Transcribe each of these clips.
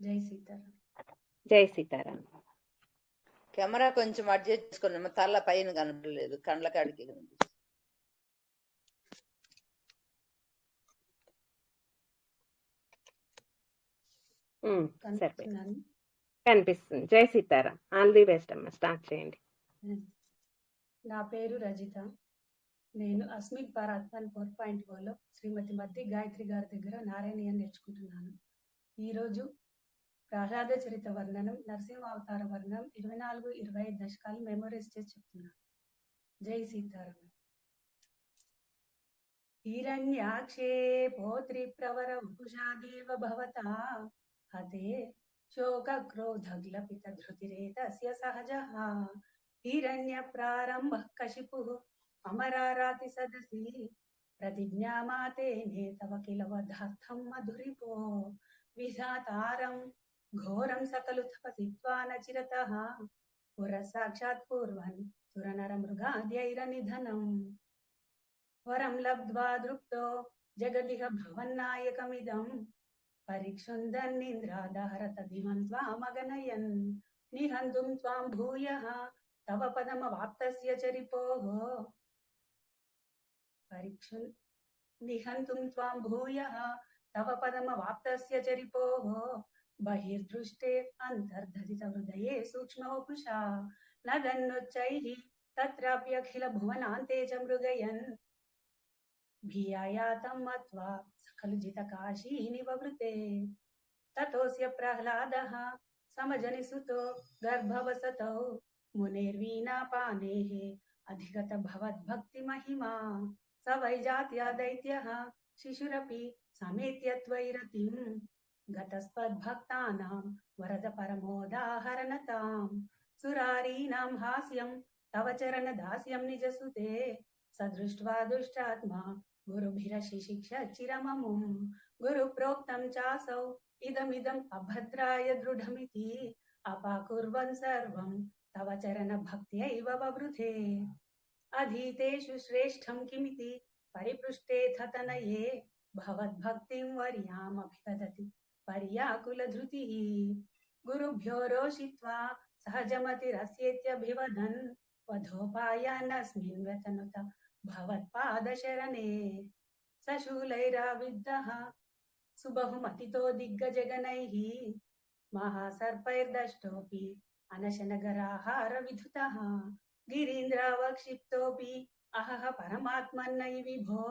జై సీతారాం. జై సీతారాం. కెమెరా కొంచెం అడ్జస్ట్ చేసుకున్నాము తల పైన కనపడలేదు కండ్ల కాడికి కనిపిస్తుంది. Jai Sitaram. All the best అమ్మా. స్టార్ట్ చేయండి. నా పేరు రజిత. నేను Asmith Bharat one four point ఫోర్లో శ్రీమతి మద్ది గాయత్రి గారి దగ్గర నారాయణీయం నేర్చుకుంటున్నాను. ఈరోజు ప్రహ్లాద చరిత వర్ణనం నరసింహ అవతార వర్ణనం ఇరవై నాలుగు ఇరవై ఐదు దశకాలు మెమోరైజ్ చేసి చెప్తున్నాను జై సీతారాం. హిరణ్యాక్షే పోత్రి ప్రవర వపుషాదేవ భవత హతే శోక క్రోధగ్లపిత ధృతిరేతస్య సహజ హిరణ్య ప్రారంభ కశిపు అమరారాతి సదసి ప్రతిజ్ఞామాతే నేతవ కిల వధార్థం మధురిపో విధాతారం ఘోరం సకలు తపసిత్వా పుర సాక్షాత్ పూర్వన్ సురనర మృగాద్యైర నిధనం వరం లబ్ధ్వా దృప్తో జగదిహ భవన్నాయకమిదం పరీక్షుందన్నింద్రాదహరత దివం త్వామగనయన్ నిహంతుం త్వాం భూయ తవ పదమవాప్తస్య చరిపోహ పరీక్షు నిహంతుం త్వాం భూయ తవ పదమవాప్తస్య చరిపోహ बहिर्दृष्टे अन्तर्धरितहृदये सूक्ष्मवपुषा गन्नुच्चैः तत्राप्यखिलभुवनान्ते च मृगयन् भियायातं मत्वा सकलु जितकाशी निववृते ततोऽस्य प्रह्लादः समजनिसुतो गर्भवसतौ। मुनेर्वीणापानेः अधिगत भवद्भक्तिमहिमा स वैजात्या दैत्यः शिशुरपि समेत्य गतस्त्वद्भक्तानां वरद परमोदाहरणताम् सुरारीणां हास्यं, तव चरणदास्यं निजसुते। स दृष्ट्वा दुष्टात्मा गुरुभिरशिशिक्ष चिरममुं। गुरुप्रोक्तं चासौ, इदमिदम् अभद्राय दृढमिति। अपाकुर्वन् सर्वं, तव चरणभक्त्यैव ववृधे अधीतेषु श्रेष्ठं किमिति परिपृष्टेऽथ तनये भवद्भक्तिं वर्यामभिदधति पर्याकुलधृतिः गुरुभ्यो रोषित्वा सहजमतिरस्येत्यभिवदन् वधोपायानस्मिन् व्यतनुत भवत्पादशरणे सशूलैराविद्धः सुबहुमतितो दिग्गजगणैः महासर्पैर्दष्टोऽपि अनशनगराहारविधुतः गिरीन्द्रावक्षिप्तोऽपि अहः परमात्मन्नयि विभो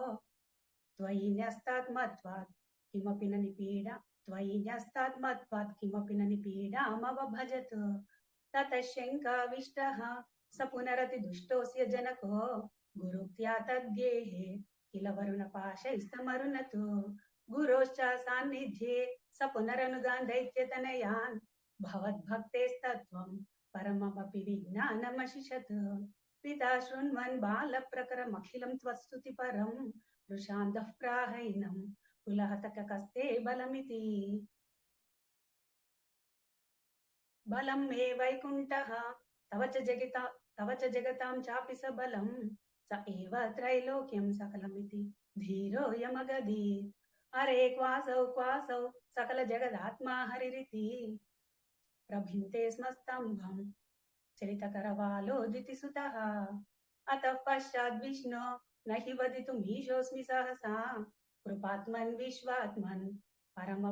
त्वयि न्यस्तात्मत्वात् किमपि न निपीडा त्वयि न्यस्तात्मत्वात् किमपि न निपीडामवभजत ततः शङ्काविष्टः, स जनको। गुरुक्त्या तद्गेहे, किल वरुणपाशैस्तमरुणतो। गुरोश्च सान्निध्ये, स पुनरनुगान् दैत्यतनयान् भवद्भक्तेस्तत्त्वं परममपि विज्ञानमशिषत्। पिता शृण्वन् बालप्रकरमखिलं त्वस्तुति परं वृषान्तः కులహతకస్తే బలమితి బలం మే వైకుంఠ తవ జగిత తవ జగతాం చాపి స బలం స ఏవ త్రైలోక్యం సకలమితి ధీరో ధీరోయమగదీ అరే క్వాసౌ క్వాసౌ సకల జగదాత్మా హరిరితి ప్రభింతే స్మ స్తంభం చరితకరవాలోదితి సుత అత పశ్చాద్ విష్ణు నహి వదితుమీశోస్మి సహసా కృపాత్మన్ విశ్వాత్మన్ పరమ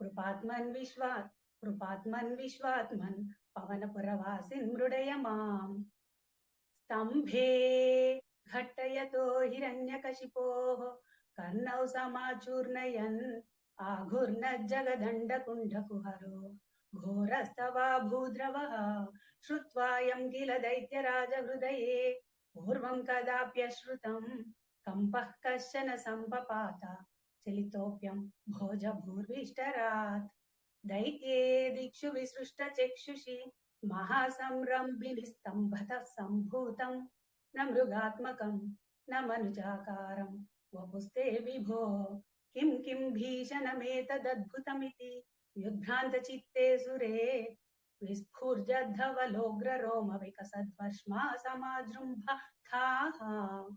కృపాత్మన్ విశ్వా కృపాత్మన్ విశ్వాత్మన్ పవనపురవాసిన్ మృడయ మాం స్తంభే ఘట్టయతో హిరణ్యకశిపోః కర్ణౌ సమాచూర్ణయన్ ఆఘూర్ణ జగదండకుండకుహరో ఘోరస్తవా భూద్రవః శ్రుత్వాయం కిల దైత్యరాజహృదయే పూర్వం కదాప్యశ్రుతం कम्पः कश्चन सम्पपात, चलितोऽप्यं भोजभूर्विष्टरात् दैत्ये दिक्षु विसृष्टचक्षुषि महासंरम्भिनिस्तम्भतः सम्भूतं। न मृगात्मकं, न मनुजाकारं, वपुस्ते विभो। किं किं भीषणमेतदद्भुतमिति, युद्ध्रान्तचित्ते सुरे। विस्फुर्जद्धवलोग्ररोमविकसद्वर्ष्मा समाजृम्भथाः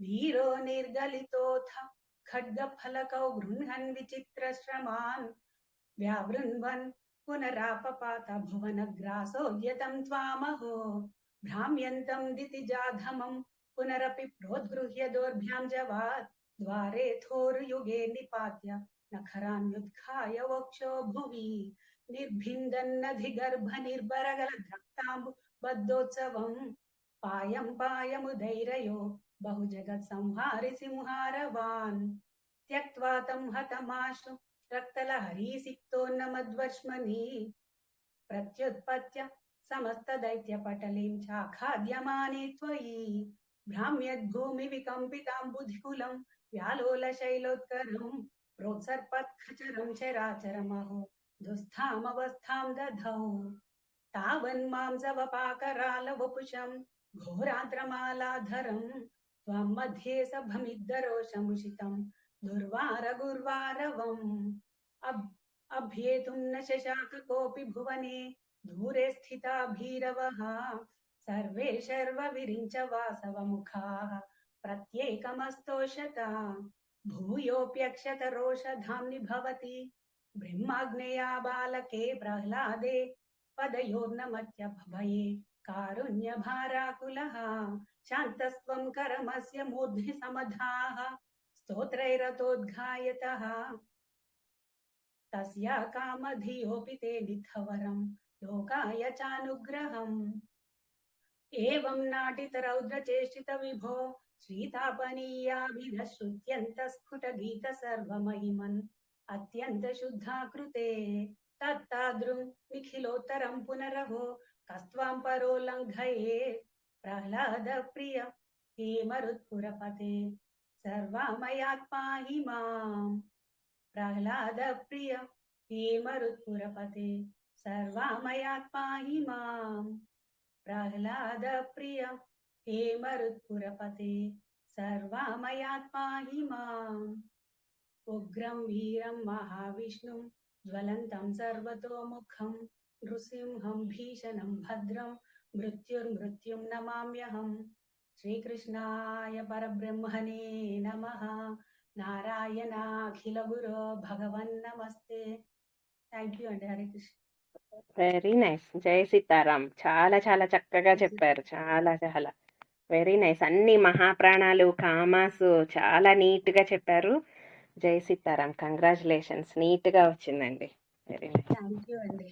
वीरो निर्गलितोऽथ खड्गफलकौ गृह्णन् विचित्रश्रमान्। व्यावृण्वन् पुनरापपात भुवनग्रासो यतं त्वामहो, भ्राम्यन्तं दितिजाधमं पुनरपि प्रोद्गृह्य दोर्भ्यां जवात् द्वारे थोर्युगे निपात्य नखरान्युत्थाय वक्षो भुवि। निर्भिन्दन्नधिगर्भनिर्बरगलधक्ताम्बु बद्धोत्सवम् पायं पायमुदैरयो बहुजगत्संहारि सिंहारवान्। त्यक्त्वा तं हतमाशु रक्तलहरीसिक्तोन्नमद्वश्मनि प्रत्युत्पत्य समस्तदैत्यपटलीं चाखाद्यमाने त्वयि। भ्राम्यद्भूमिविकम्पिताम्बुधिकुलं व्यालोलशैलोत्करं प्रोत्सर्पत्खचरं चराचरमहो। दुःस्थामवस्थां दधौ। तावन्मां जवपाकरालवपुषं घोरान्त्रमालाधरम् मध्ये सभमिद्दरोषमुषितं। दुर्वारगुर्वारवम् अभ् अभ्येतुं न शशाक कोऽपि भुवने दूरे स्थिता भीरवः। सर्वे शर्वविरिञ्च वासवमुखाः। प्रत्येकमस्तोषता। भूयोऽप्यक्षतरोषधाम्नि भवति। ब्रह्माग्नेया बालके प्रह्लादे पदयोर्नमत्यभये कारुण्यभाराकुलः। शान्तस्त्वं करमस्य मूर्ध्नि समधाः स्तोत्रैरतोद्घायतः तस्या कामधियोऽपि ते निथवरं लोकाय चानुग्रहम् एवं नाटितरौद्रचेष्टितविभो श्रीतापनीयाभिधश्रुत्यन्तस्फुटगीत सर्वमहिमन् अत्यन्तशुद्धाकृते तत्तादृं निखिलोत्तरं पुनरहो कस्त्वां परो लङ्घये प्रह्लाद प्रिय हेमरुत्पुरपते। सर्वामयात्मा हि माम्। प्रह्लाद प्रिय हेमरुत्पुरपते। सर्वामयात्मा हि माम्। प्रह्लाद प्रिय हेमरुत्पुरपते। सर्वामयात्मा हि माम्। उग्रं वीरं महाविष्णुं, ज्वलन्तं सर्वतोमुखं, नृसिंहं भीषणं మృత్యుర్మృత్యుం నమామ్యహం శ్రీకృష్ణాయ పరబ్రహ్మణే నమ నారాయణాఖిల గురో భగవన్ నమస్తే థ్యాంక్ యూ అండి హరే కృష్ణ వెరీ నైస్ జై సీతారాం చాలా చాలా చక్కగా చెప్పారు. చాలా చాలా. వెరీ నైస్ అన్ని మహాప్రాణాలు కామాసు చాలా నీట్గా చెప్పారు. జై సీతారాం. కంగ్రాచులేషన్స్ నీట్గా వచ్చిందండి. వెరీ నైస్ థ్యాంక్ యూ అండి.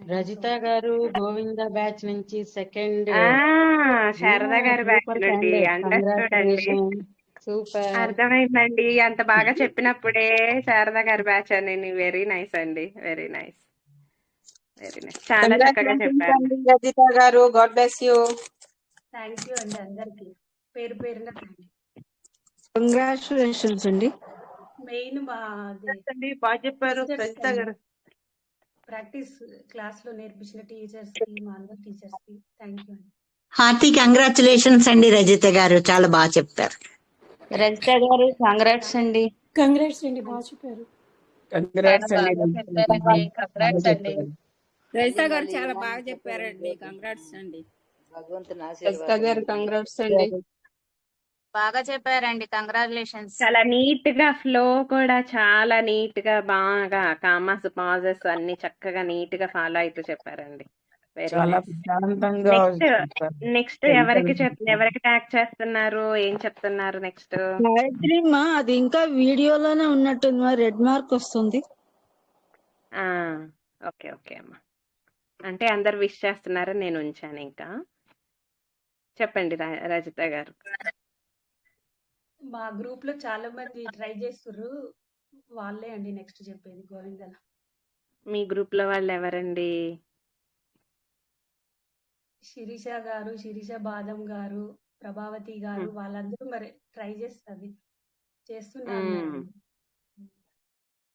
రజిత గారు గోవింద బ్యాచ్ నుంచి సెకండ్ ఆ శారదా గారి బ్యాచ్ నుండి అండర్స్టూడ్ అండి సూపర్ అర్థమైందండి. అంత బాగా చెప్పినప్పుడే శారదా గారి బ్యాచ్ అని వెరీ నైస్ అండి. వెరీ నైస్ వెరీ నైస్ చాలా చక్కగా చెప్పారు. రజిత గారు. God bless you thank you అండి అందరికి. పేరు పేరున కంగ్రాచులేషన్స్ అండి. మెయిన్ బాగా చెప్పారు. రజిత గారు. ప్రాక్టీస్ క్లాస్లో నేర్పించిన టీచర్స్కి మా అందరు టీచర్స్కి థ్యాంక్ యూ అండి. హార్టీ కంగ్రాచులేషన్స్ అండి రజిత గారు. చాలా బాగా చెప్పారు. రజిత గారు కంగ్రాట్స్ అండి. కంగ్రాట్స్ అండి బాగా చెప్పారు. కంగ్రాట్స్ అండి. కంగ్రాట్స్ అండి. రజిత గారు చాలా బాగా చెప్పారండి కంగ్రాట్స్ అండి. భగవంతుని రజిత గారు కంగ్రాట్స్ అండి. బాగా చెప్పారండి. కంగ్రాచులేషన్స్. చాలా నీట్గా ఫ్లో కూడా చాలా నీట్గా బాగా కామాస్ పాజెస్ అన్ని చక్కగా నీట్గా ఫాలో అవుతూ చెప్పారండి. నెక్స్ట్ నెక్స్ట్ ఎవరికి చెప్ ఎవరికి ట్యాగ్ చేస్తున్నారు? ఏం చెప్తున్నారు నెక్స్ట్ గాయత్రి మా అది ఇంకా వీడియోలోనే ఉన్నట్టుంది. మా రెడ్ మార్క్ వస్తుంది. ఆ ఓకే ఓకే అమ్మా. అంటే అందరు విష్ చేస్తున్నారని నేను ఉంచాను ఇంకా. చెప్పండి ర- రజిత గారు. మా గ్రూప్లో చాలా మంది ట్రై చేస్తుర్రు. వాళ్ళే అండి నెక్స్ట్ చెప్పేది గోవిందన. మీ గ్రూప్లో వాళ్ళు ఎవరండి? శిరీష గారు శిరీష బాదం గారు ప్రభావతి గారు వాళ్ళందరూ మరి ట్రై చేస్తుంది చేస్తున్నారు.